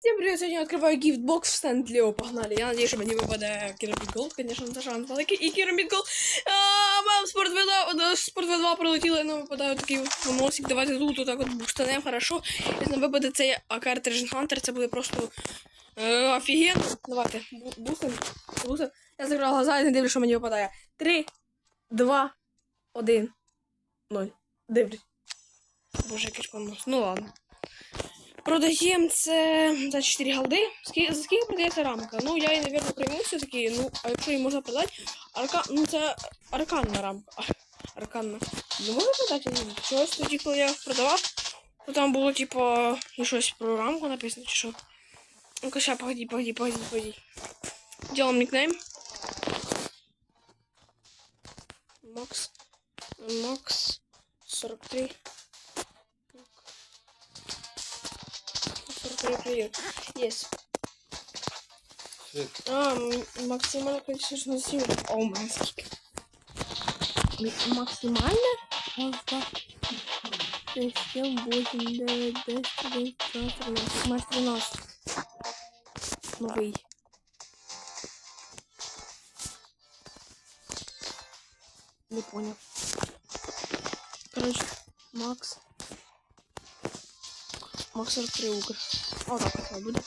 Всем привет, сегодня открываю гифтбокс в стенд Лео, погнали. Я надеюсь, что мне выпадает Керамид Голд, конечно, это шанс великий. І Керамид Голд. А, Мам, спорт V2, спорт V2 прилетіли, нам випадає такий носик. Давайте тут отак от бустанемо, хорошо. Якщо нам випаде цей АК Трежен Хантер, це буде просто е, офігенно. Давайте, бу- бустим, бустим. Я закрила глаза і не дивлюсь, що мені випадає. Три, два, один, ноль. Дивлюсь. Боже, який ж понос. Ну ладно. Продаємо це за 4 голди. Скільки, за скільки продається рамка? Ну, я її, мабуть, прийму все-таки. Ну, а якщо її можна продати, арка... ну це арканна рамка. Арканна. Не можна продати? Ну, чогось тоді, коли я їх продавав, то там було, типу, і щось про рамку написано, чи що. Ну-ка, ща, погоди, погоди, погоди, погоди. Делаем никнейм. Макс. Макс 43. 43 привет. Есть. Свет, А, м- максимально количество носил. О, май скільки. М- Максимально? Раз, два, шесть, семь, восемь, девять, десять, один, два, тринадцать. Май 13. Новий. Не понял. Короче, Макс. Макс 43 угр. О, так от буде.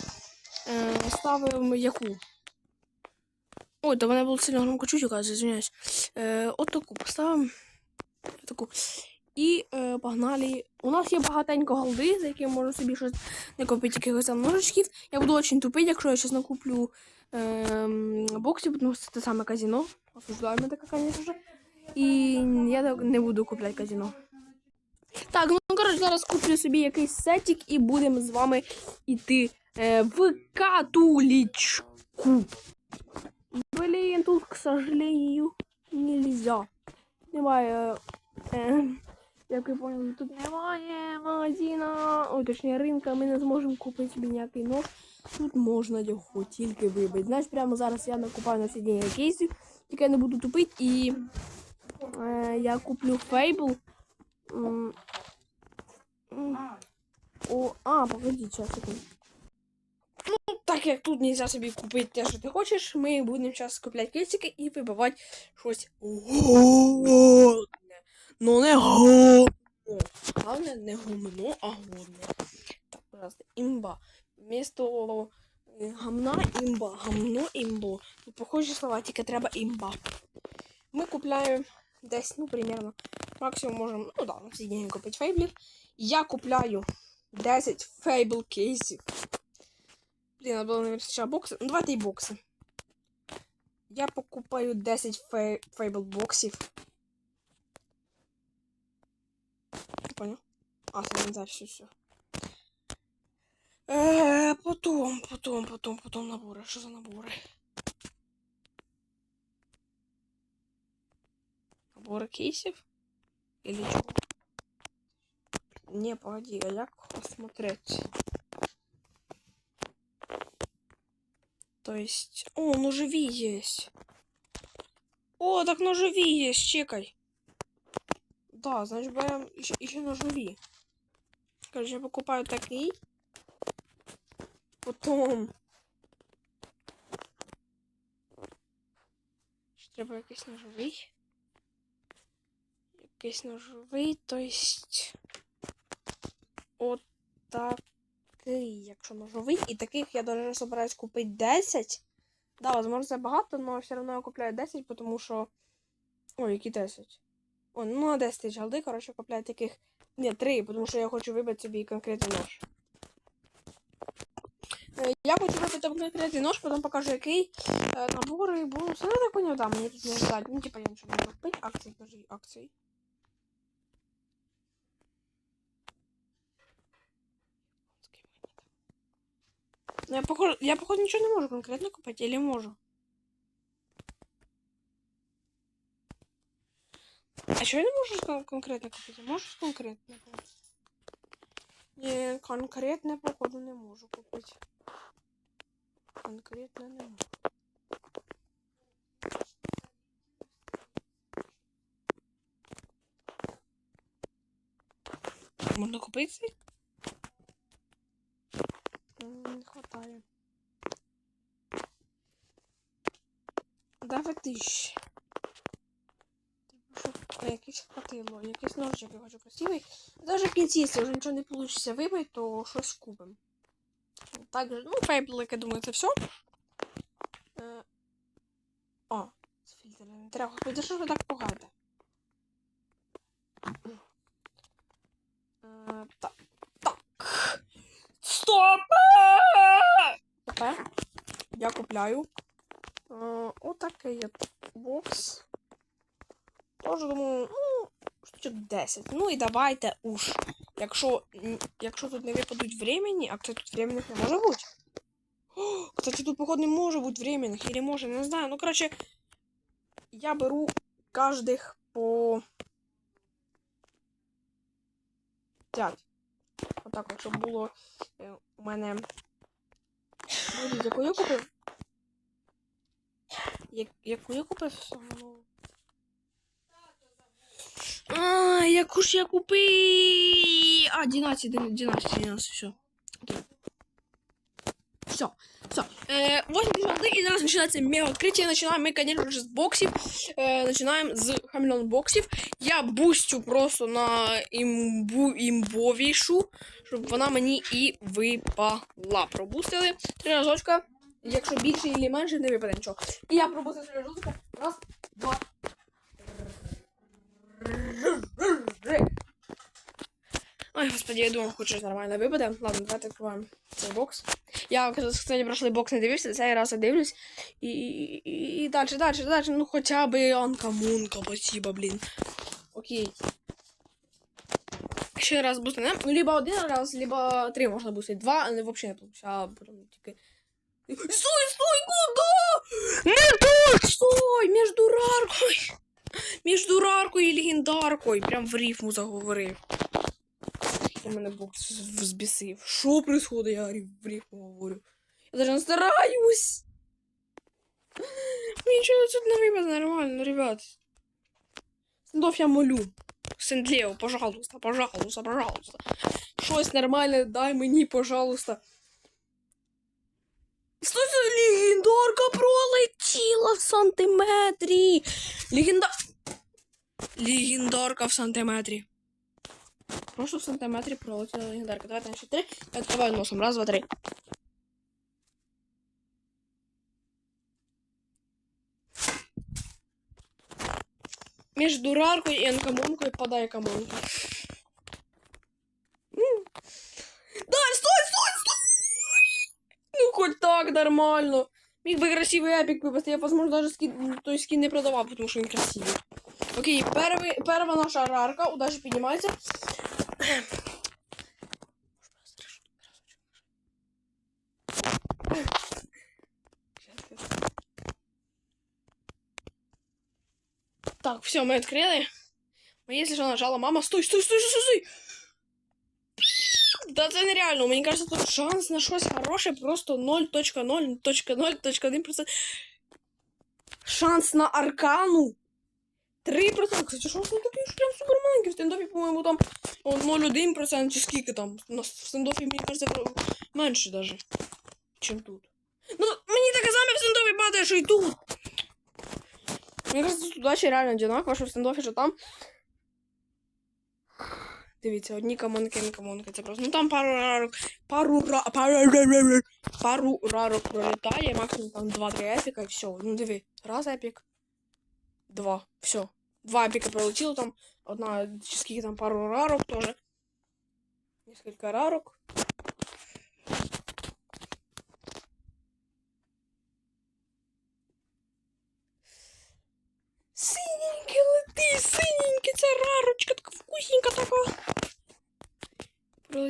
Е, ставимо яку? Ой, да вона була сильно громко чуть, оказується, звиняюсь. Е, от таку поставимо. Таку. І е, погнали. У нас є багатенько голди, за які можна собі щось накопити якихось там ножичків. Я буду очень тупий, якщо я зараз накуплю е, боксів, тому що це те саме казино. Осуждаємо таке, звісно. І я не буду купляти казино. Так, ну коротше, зараз куплю собі якийсь сетик і будемо з вами йти е, в катуличку. Блин, тут, к сожалению, нельзя. Немає. Е, як ви поняли, тут немає магазина. Ой, точніше, ринка. Ми не зможемо купити собі ніякий нож. Тут можна його тільки вибити. Знаєш, прямо зараз я накупаю на деньги кейсів, тільки я не буду тупити і е, я куплю фейбл. О, а, погоди, сейчас секунду. Ну, так як тут нельзя собі купити те, що ти хочеш, ми будемо зараз купляти кейсики і вибивати щось годне. Ну не годне. Головне не гумно, а годне. Так, пожалуйста, імба. Вместо е, гамна імба, гамно імбо. Ну, похожі слова, тільки треба імба. Ми купляємо десь, ну, примерно, максимум можемо, ну да, всі деньги купити фейблів. Я купляю 10 фейбл кейсів. Блін, надо було не вирішити бокси. Ну, давайте і бокси. Я покупаю 10 фей... фейбл боксів. Понял? А, це не знаю, все, все. Потом, потом, потом, потом набори. Що за набори? Набори кейсів? Или чого? Не, погоди, а як посмотреть? То есть... О, ножеві есть. О, так ножеві есть, чекай. Да, значит, берем еще, еще ножеві. Короче, я покупаю такий. Потом... Ще треба якийсь ножовий. Якийсь ножовий, то есть... От якщо ножовий. І таких я даже собираюсь купити 10. Да, возможно, це багато, но все равно я купляю 10, потому що... Ой, які 10? О, ну на 10 тисяч голди, коротше, купляю таких. Ні, 3, тому що я хочу вибити собі конкретний нож. Е, Я хочу вибити конкретний нож, потім покажу який. Е, Набори, бонуси. Ну, так поняв, да, мені тут не ждать. Ну, типа, я нічого не можу купити. Акції, кажи, акції. Ну, я, похоже, я, походу, нічого не можу конкретно купити, или можу? А що я не можу кон- конкретно купити? Можу конкретно купити? Ні, конкретно, походу, не можу купити. Конкретно не можу. Можна купити? М, хватає. Дев'ять тисяч. Щоб на хватило, якийсь ножик я хочу красивий. Даже в кінці, якщо вже нічого не вийде вибити, то щось купимо. Так, ну, фейблик, я думаю, це все. Е... О, це фільтр не треба. Господи, що ж ви так пугаєте? Е, так. Так. Стоп! Тепер я купляю. Е, отакий от бокс. Тож, думаю, ну, штучок 10. Ну і давайте уж. Якщо, якщо тут не випадуть времени, а кстати, тут временних не може бути. О, кстати, тут, походу, не може бути временних. Или може, не знаю. Ну, короче, я беру каждых по 5. Отак, от, щоб було е, у мене. Ой, яку я купив? Я- Яку я купив? Ну, А, яку ж я купив? А, 12, 12, 12, все. Все, все. Э, 8 и у нас начинается мега открытие. Начинаем мы, конечно же, с боксов. Э, начинаем с хамелеон боксів. Я бустю просто на імбу, імбовішу, щоб вона мені і випала. Пробустили три разочка. Якщо більше і менше, не випаде нічого. І я пробустив три разочка. Раз, два, Ой, господи, я думав, хоч щось нормально випаде. Ладно, давайте відкриваємо цей бокс. Я, кстати, прошлий бокс не дивився, цей раз я дивлюсь. І, і, і, і далі, далі, далі. Ну хоча б Анка Мунка, спасибо, блін. Окей. Ще раз бустанем. Ну, либо один раз, либо три можна бустити. Два, але взагалі не получится. А тільки. Стой, стой, куда? Не тут! Стой! Между раркою! Между раркою і легендаркою. Прям в рифму заговорив. У мене бокс взбісив. Що происходит? Я в рифму говорю. Я даже не стараюсь. Нічого тут не випаде нормально, ребят. Сендов я молю. Сендлео, пожалуйста, пожалуйста, пожалуйста. Щось нормальне дай мені, пожалуйста. Це легендарка пролетіла в сантиметрі? Легенда... Легендарка в сантиметрі. Просто в сантиметрі пролетіла легендарка. Давайте на ще три. Я відкриваю носом. Раз, два, три. Між раркой и энкомонкой подай камонка. М. Да, стой, стой, стой! Ну, хоть так нормально. Міг би красивий епік випасти. Я, возможно, даже скин, той скин не продавав, тому що він красивий. Окей, перший, перша наша рарка. удачи, піднімається. Так, все, мы открыли. Мы, если что, нажала мама. Стой, стой, стой, стой, стой! Да це нереально. Мені кажется, тут шанс на щось хороше просто 0.0.0.1%. Шанс на аркану 3%. Кстати, шанс не такий ж прям супер маленький. В стендопі, по-моєму, там о, 0,1% чи скільки там. У нас в стендопі, мені кажется, про- менше даже, чим тут. Ну, мені таке саме в стендопі падає, що і тут. Мені кажется, тут удача реально одинакова, що в стендофі, що там. Дивіться, одні камонки, не камонки. Це просто. Ну там пару рарок. Пару ра. Пару, ра- пару рарок пролітає, максимум там 2-3 епіка і все. Ну диви. Раз епік. Два. Все. Два епіка пролетіло там. Одна, чи скільки там пару рарок теж. Несколько рарок.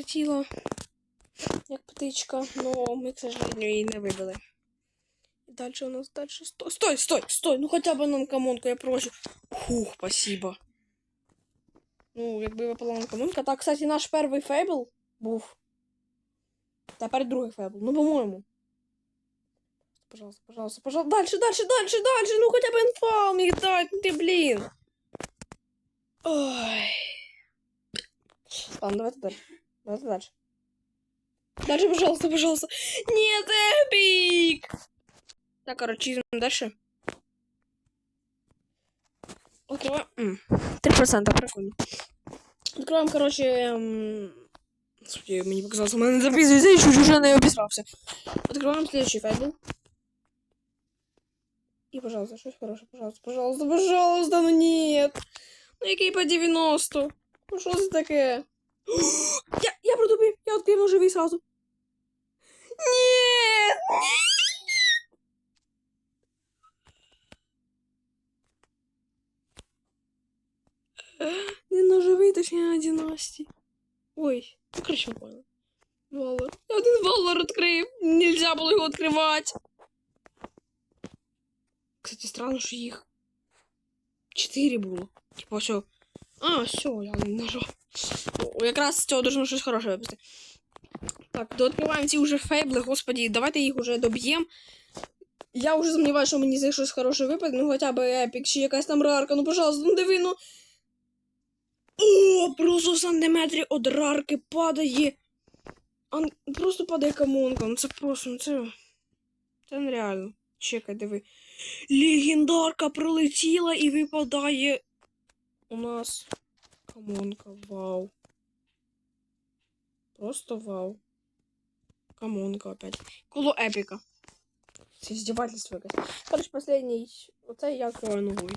Прилетіла, як птичка, но ми, к сожалению, її не вибили. І далі у нас далі стой. Стой, стой, стой! Ну хоча б на камонку, я прошу. Фух, спасибо. Ну, якби випала на камонка. Так, кстати, наш перший фейбл був. Тепер другий фейбл. Ну, по-моєму. Пожалуйста, пожалуйста, пожалуйста. Дальше, дальше, дальше, дальше. Ну хотя бы инфа мне дать, ну ты, блин. Ой. Ладно, давайте дальше. Давайте дальше. Дальше, пожалуйста, пожалуйста. Нет, эпик! Так, короче, идем дальше. Открываем. М, 3%, прикольно. Открываем, короче... м, Господи, мне показалось, у меня записывается, чуть уже не обесрался. Открываем следующий файл. И, пожалуйста, что хорошее, пожалуйста, пожалуйста, пожалуйста, ну нет. Ну який по 90. Ну що це таке? Я, я протупив, я відкрив ножовий сразу. Нет! Не ножовий, точніше, династії. Ой, ну короче, ви поняли. Валор. Я один валор відкрив. Нельзя було його відкривати. Кстати, странно, що їх чотири було. Типа, все. А, все, я нажав. Якраз з цього должно щось хороше випустити. Так, дооткриваємо ці вже фейбли, господі, давайте їх уже доб'ємо. Я вже сумніваюся, що мені з них щось хороше випаде, ну хоча б епік чи якась там рарка, ну пожалуйста, ну диви, ну. О, просто в сантиметрі від рарки падає. А, просто падає камонка, ну це просто, ну це. Це нереально. Чекай, диви. Легендарка пролетіла і випадає у нас камонка. Вау. Просто вау. Камонка опять. Коло епіка. Це здівательство якесь. Короче, последній. Оце я крою ногою.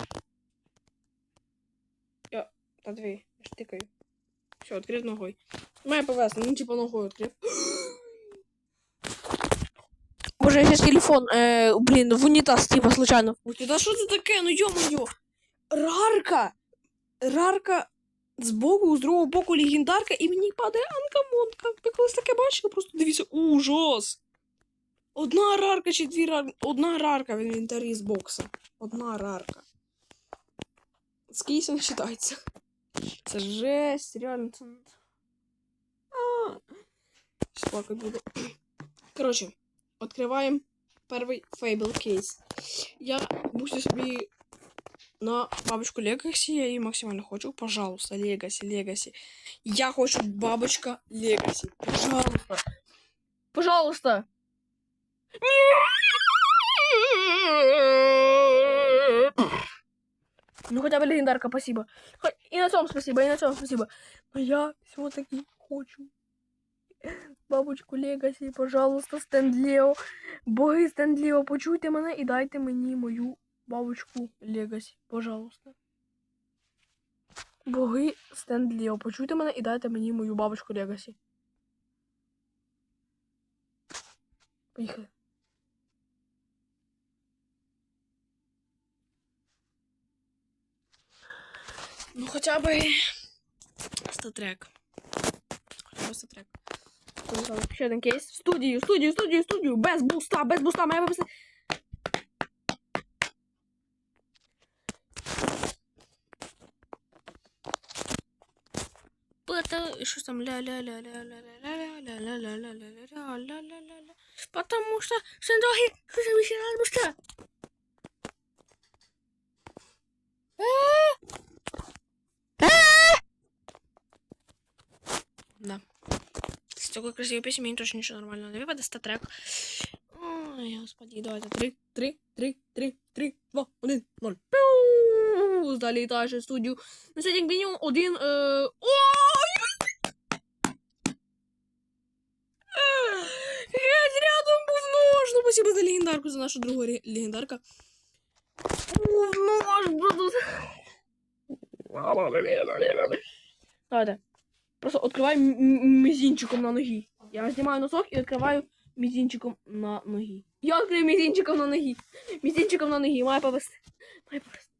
Я. Та дві. Я ж тикаю. Все, відкрив ногою. Має повезло, ну типа ногою відкрив. Боже, я сейчас телефон, э, блин, в унитаз, типа, случайно. Да что это такое? Ну ё-моё! Рарка! Рарка з боку, з другого боку легендарка, і мені падає анкамонка. Ви колись таке бачили? Просто дивіться, ужас! Одна рарка чи дві рарки. Одна рарка в інвентарі з бокса. Одна рарка. З кейсом вважається. Це жесть, реально. Це... А. Буду. Короче, відкриваємо перший фейбл кейс. Я бустю собі на бабочку Легаси, я її максимально хочу. Пожалуйста, Легаси, Легаси. Я хочу бабочка Легаси. Пожалуйста. Пожалуйста. Ну хотя бы легендарка, спасибо. И на том спасибо, и на том спасибо. Но я все-таки хочу. Бабочку Легаси, пожалуйста, Стендлео. Боги Стендлео, почуйте мене і дайте мені мою бабочку Легасі, пожалуйста. Боги Стендліо, почуйте мене і дайте мені мою бабочку Легасі. Поїхали. Ну хоча б статрек. Хоча б статрек. Ще один кейс. В студію, студію, студію, студію. Без буста, без буста, має виписати. Пото... Что там? ля ля ля ля ля ля ля ля ля ля ля ля ля ля ля ля ля ля Потому что Сандохи, что еще раз Да. С такой красивой песней мне точно ничего нормального не выпадет. Статрек. Ой, господи, давайте. Три, три, три, три, три, два, один, ноль. Залітаєш в студію. На сьогодні мінімум один. Е... Ой! Легендарку, за нашу другу легендарка. Буду. Давайте. Просто відкриваю м- м- мізинчиком на ноги. Я знімаю носок і відкриваю мізинчиком на ноги. Я відкрив мізинчиком на ноги. Мізинчиком на ноги. Має повести. Має повести.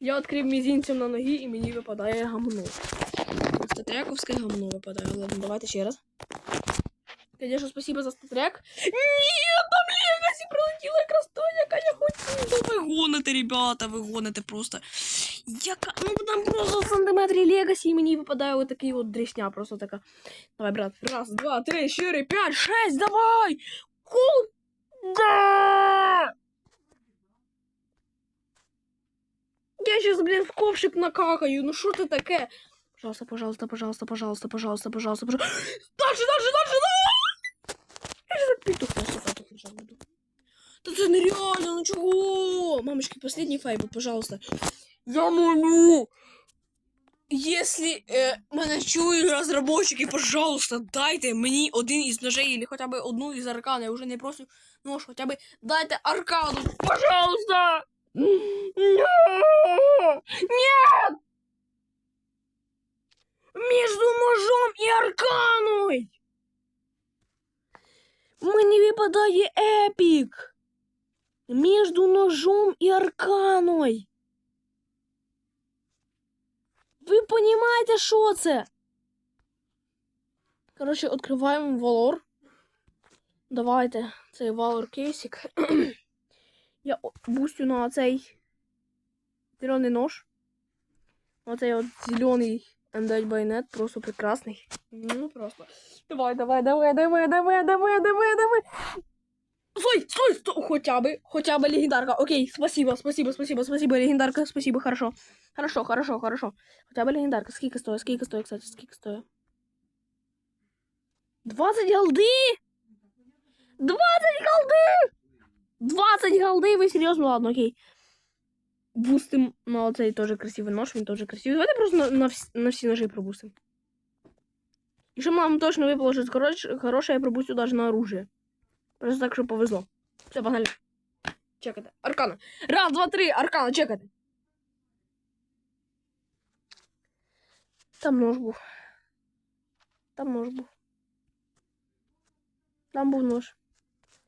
Я відкрив мізинцем на ноги і мені випадає гамно. Статряковське гамно випадає. Ладно, давайте ще раз. Конечно, спасибо за статряк. Ні, там прилетіла якраз то, яка я хотіла. Ви гоните, ребята, ви гоните просто. Яка, ну там просто в сантиметрі Легасі і мені випадає от такий от дресня, просто така. Давай, брат, раз, два, три, чотири, п'ять, шесть, давай! Кул! Да! Я сейчас, блин, в ковшик накакаю. Ну что ты такое? Пожалуйста, пожалуйста, пожалуйста, пожалуйста, пожалуйста, пожалуйста, пожалуйста. Дальше, дальше, дальше, давай! Петуха, петуха лежать буду. Та це нереально, ну чого? Мамочки, последний файб, пожалуйста. Я молю. Если э, мене чують розробники, пожалуйста, дайте мені один із ножей, или хоча б одну із аркан. Я вже не просто нож, хоча б дайте аркану, пожалуйста. Нет! Нет! Между ножом і арканою! Мені випадає епік! Между ножом і арканою! Ви понімаєте, що це? Коротше, відкриваємо Valor. Давайте цей Valor кейсик. Я о- бустю на цей зелений нож. Оцей от зелений M9 байонет, просто прекрасний. Ну просто. Давай, давай, давай, давай, давай, давай, давай, давай. Стой, стой, стой, хотя бы, хотя бы легендарка. Окей, спасибо, спасибо, спасибо, спасибо, легендарка, спасибо, хорошо. Хорошо, хорошо, хорошо. Хотя бы легендарка. Сколько стоит, сколько стоит, кстати, сколько стоит? 20 голды? 20 голды! 20 голды, ви серйозно? Ладно, окей. Бустим на оцей теж красивий нож, він теж красивий. Давайте просто на, на, всі, на всі ножі пробустим. Якщо нам точно випало щось хороше, хороше, я пробустю даже на оружие. Просто так, що повезло. Все, погнали. Чекайте. Аркана. Раз, два, три, аркана, чекайте. Там нож був. Там нож був. Там був нож.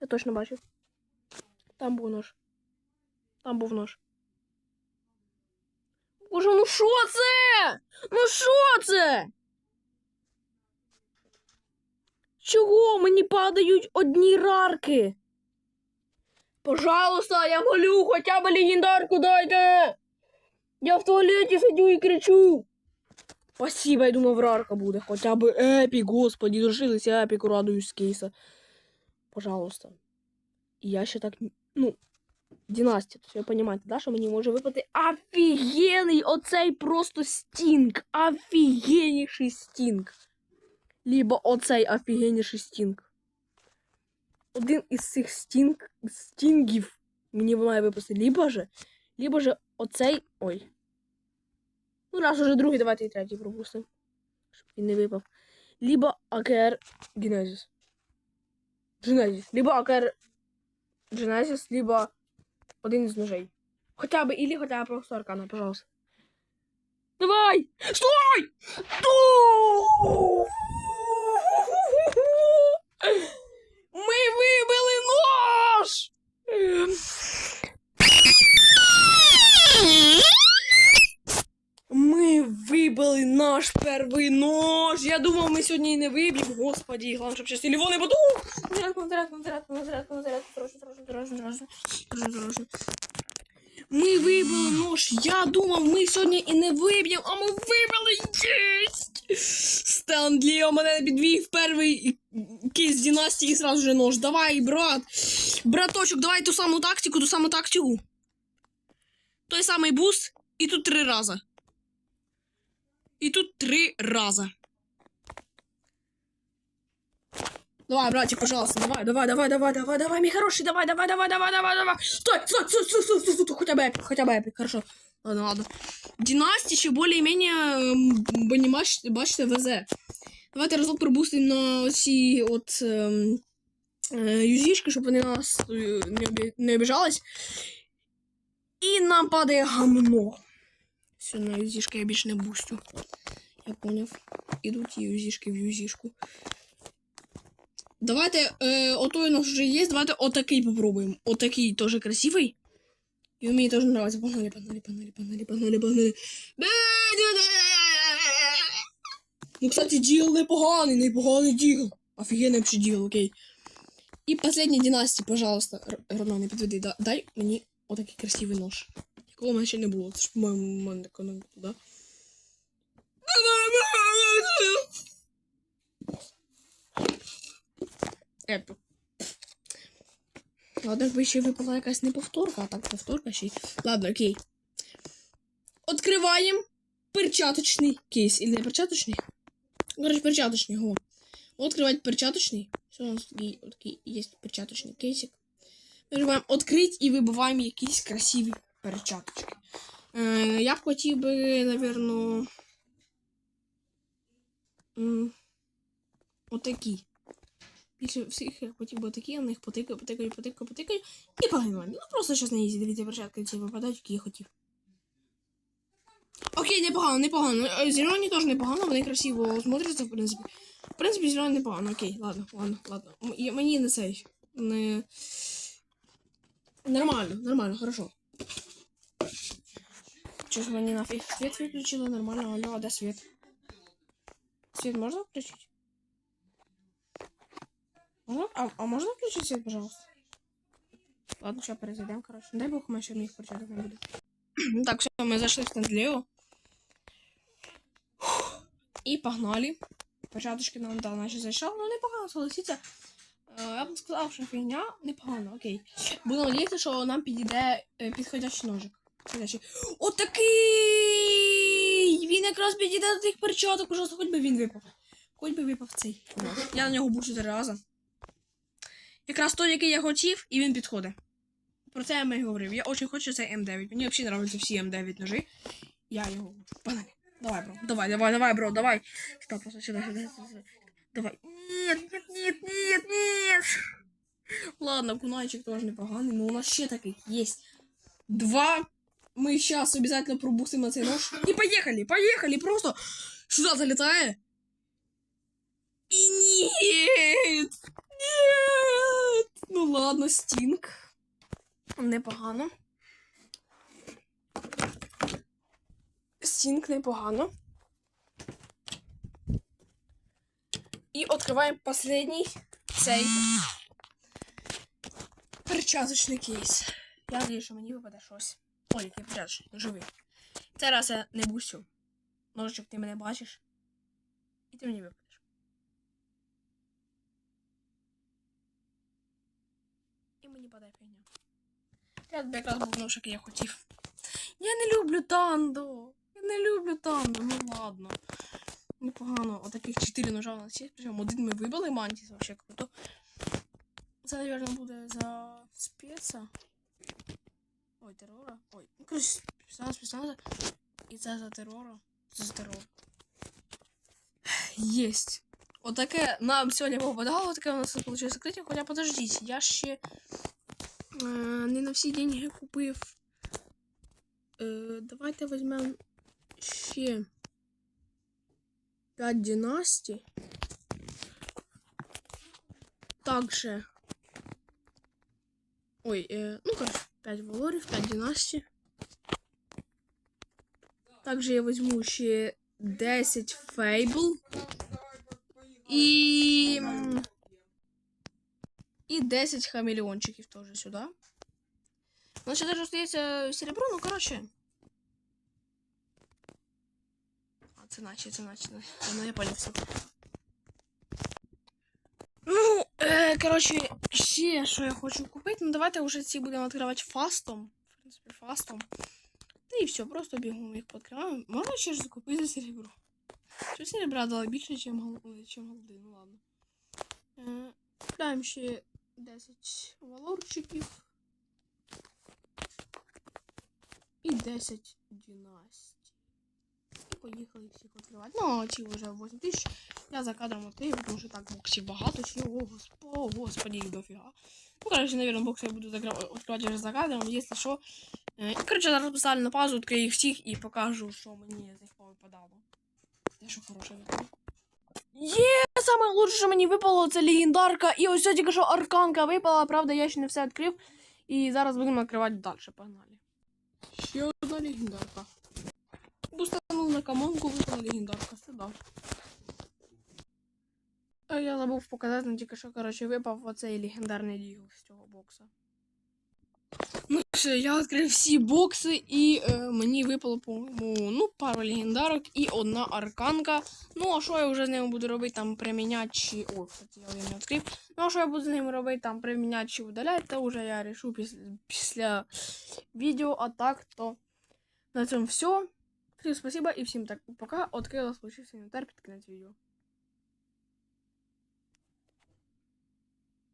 Я точно бачив. Там був нож. Там був нож. Боже, ну що це? Ну що це? Чого мені падають одні рарки? Пожалуйста, я молю, хоча б легендарку дайте. Я в туалеті сидю і кричу. Спасибо, я думав, рарка буде. Хоча б епік, господи, дожилися епіку, радуюсь з кейса. Пожалуйста. І я ще так, ну, династія, то ви розумієте, да, що мені може випати офігенний оцей просто стінг. Офігенніший стінг. Либо оцей офігенніший стінг. Один із цих стінг, стінгів мені має випасти. Либо же, либо же оцей. Ой. Ну, раз уже другий, давайте і третій пропустимо. Щоб він не випав. Либо АКР Genesis. Genesis. Либо АКР Genesis, либо один із ножей. Хоча б, или хоча б просто аркана, пожалуйста. Давай! Стой! Ту! Ми вибили нож! Ми вибили перший нож. Я думав, ми сьогодні і не виб'ємо. Господі, головне, щоб щас телефони буду. Ми вибили нож. Я думав, ми сьогодні і не виб'ємо, а ми вибили єсть! Стенлі у мене підвів перший кейс династії і сразу же нож. Давай, брат. Браточок, давай ту саму тактику, ту саму тактику. Той самий буст, і тут три рази. І тут три рази. Давай, братик, пожалуйста, давай, давай, давай, давай, давай, давай, мой хороший, давай, давай, давай, давай, давай, давай. Стой, стой, стой, стой, стой, стой, стой, хотя бы эпик, хотя бы эпик, хорошо. Ладно, ладно. Династия ще более-менее, ем, бо не бачите, бачите, везе. Давайте разок пробустимо на ці от ем, е, юзішки, щоб вони нас е, не, обі- не обіжались. І нам падає гамно. Все, на юзішки я більше не бустю. Я поняв. Ідуть юзішки в юзішку. Давайте, е, отой у нас вже є, давайте отакий попробуємо. Отакий теж красивий. І мені теж нравится. Погнали, погнали, погнали, погнали, погнали, погнали. Ну, кстати, діл непоганий, непоганий діл. Офігенний вообще діл, окей. І последня династія, пожалуйста. Роман, не підведи, да- дай мені отакий красивий нож. Якого в мене ще не було. Це ж, по-моєму, у мене такого не було, да? Епік. Ладно, якби ще випала якась не повторка, а так повторка ще. й- Ладно, окей. Откриваємо перчаточний кейс. Или не перчаточний? Короче, перчаточний, го. Откривати перчаточний. Все, у нас такий, такий є перчаточний кейсик. Живемо відкрити і вибиваємо якісь красиві перчаточки. Е, я б хотів би, напевно, отакі. Більше всіх я хотів би отакі, я на них потикаю, потикаю, потикаю, потикаю. І погнали. Ну просто зараз на ізі, дивіться, перчатки ці випадають, які я хотів. Окей, непогано, непогано. Е, Зелені теж непогано, вони красиво смотряться, в принципі. В принципі, зелені непогано, окей, ладно, ладно, ладно. Мені не цей. Не... Нормально, нормально, хорошо. Чё ж мені нафиг свет выключила? Нормально, алло, а де свет? Свет можно включить? Можно? А, а можно включить свет, пожалуйста? Ладно, сейчас перезайдем, короче. Дай бог, мы еще моих перчаток не будет. Так, все, мы зашли в Стендлео. І погнали. Перчаточки нам да, наче зайшов. Ну, непогано, согласіться. Е, Я б не сказав, що фігня непогано, окей. Буду надіятися, що нам підійде е, підходящий ножик. Отакий! Він якраз підійде до тих перчаток, пожалуйста, хоч би він випав. Хоч би випав цей. Я на нього був чотири рази. Якраз той, який я хотів, і він підходить. Про це я вам і говорив. Я дуже хочу цей М9. Мені взагалі подобаються всі М9 ножи. Я його. Погнали. Давай, бро. Давай, давай, давай, бро, давай. Сюда, просто сюда, сюда, сюда. Давай. Нет, нет, нет, нет, нет. Ладно, кунайчик тоже непоганий, но у нас ще таких есть. Два. Мы сейчас обязательно пробусим на цей нож. И поехали, поехали, просто сюда залетает. И нет, нет. Ну ладно, стинг. Непогано. Стінг непогано. І відкриваємо останній цей перчаточний кейс. Я надію, що мені випаде щось. Ой, який перчаточний, живий. Цей раз я не бусю. Ножичок, ти мене бачиш. І ти мені випадеш. І мені падає фігня. Я тобі якраз був нож, який я хотів. Я не люблю тандо. Я не люблю тандо, ну ладно. Непогано. Отаких 4 ножа у нас є. Причому один ми вибили мантіс, вообще круто. Це, мабуть, буде за спеца. Ой, терора. Ой, ну коротше, спеціально, спеціально. І це за терора. Це за терор. Єсть. Отаке нам сьогодні попадало, таке у нас вийшло закриття. Хоча подождіть, я ще е, не на всі деньги купив. Е, давайте візьмемо ще 5 династій. Также. Ой, е, ну короче, 5 валорів, 5 династій. Также я візьму ще 10 фейбл. І. м, І 10 хамелеончиків теж сюди. Ну, ще даже остається серебро, ну короче. А, це наче, це наче. Ну, я понял все. Короче, ще що я хочу купити. Ну, давайте вже ці будемо відкривати фастом. В принципі, фастом. Та і все, просто бігом їх відкриваємо. Можна ще ж закупити за серебро. Що серебра дала більше, ніж голди, ну ладно. Е, Купляємо ще 10 валорчиків. І 10 династій. Поїхали всіх відкривати. Ну, ці вже 8 тисяч. Я за кадром відкрию, тому що так боксів багато. Чи, о, господи, о, їх дофіга. Ну, короче, наверное, бокси я буду відкривати вже за кадром, якщо що. Е, І, короче, зараз поставлю на паузу, відкрию їх всіх і покажу, що мені з них повипадало. Те, що хороше випало. Є, саме лучше, що мені випало, це легендарка. І ось тільки що арканка випала, правда, я ще не все відкрив. І зараз будемо відкривати далі, погнали. Ще одна легендарка. Бустанув на камонку, випала легендарка, сюди. А я забув показати, ну тільки що, коротше, випав оцей легендарний дігл з цього бокса. Ну все, я відкрив всі бокси, і е, мені випало, по-моєму, ну, пару легендарок і одна арканка. Ну, а що я вже з ними буду робити, там приміняти чи. О, кстати, я один не відкрив. Ну, а що я буду з ними робити, там приміняти чи удаляти, то вже я решу після, після відео, а так, то на цьому все. Всім спасибо і всім так пока. Открила случився інвентар під кінець відео.